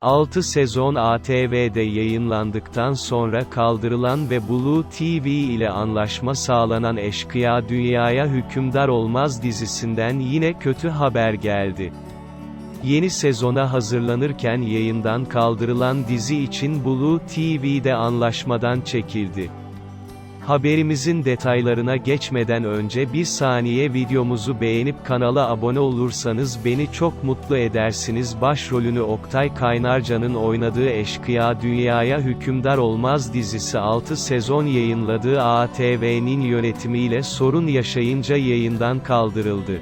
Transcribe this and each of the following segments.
6 sezon ATV'de yayınlandıktan sonra kaldırılan ve Blue TV ile anlaşma sağlanan Eşkıya Dünyaya Hükümdar Olmaz dizisinden yine kötü haber geldi. Yeni sezona hazırlanırken yayından kaldırılan dizi için Blue TV'de anlaşmadan çekildi. Haberimizin detaylarına geçmeden önce bir saniye videomuzu beğenip kanala abone olursanız beni çok mutlu edersiniz. Başrolünü Oktay Kaynarca'nın oynadığı Eşkıya Dünyaya Hükümdar Olmaz dizisi 6 sezon yayınladığı ATV'nin yönetimiyle sorun yaşayınca yayından kaldırıldı.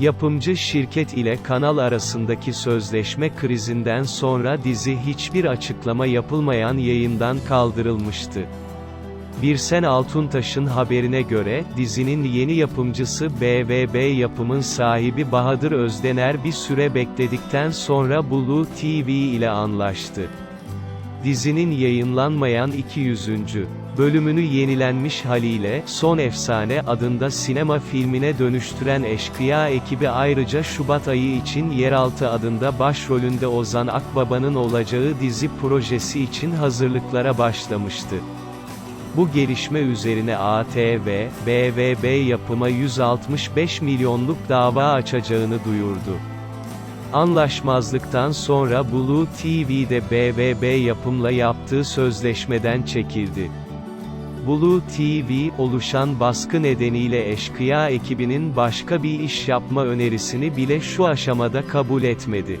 Yapımcı şirket ile kanal arasındaki sözleşme krizinden sonra dizi hiçbir açıklama yapılmayan yayından kaldırılmıştı. Birsen Altuntaş'ın haberine göre, dizinin yeni yapımcısı BVB yapımın sahibi Bahadır Özdener bir süre bekledikten sonra Blue TV ile anlaştı. Dizinin yayınlanmayan 200. bölümünü yenilenmiş haliyle, Son Efsane adında sinema filmine dönüştüren Eşkıya ekibi ayrıca Şubat ayı için Yeraltı adında başrolünde Ozan Akbaba'nın olacağı dizi projesi için hazırlıklara başlamıştı. Bu gelişme üzerine ATV, BVB yapıma 165 milyonluk dava açacağını duyurdu. Anlaşmazlıktan sonra Blue TV'de BVB yapımla yaptığı sözleşmeden çekildi. Blue TV, oluşan baskı nedeniyle eşkıya ekibinin başka bir iş yapma önerisini bile şu aşamada kabul etmedi.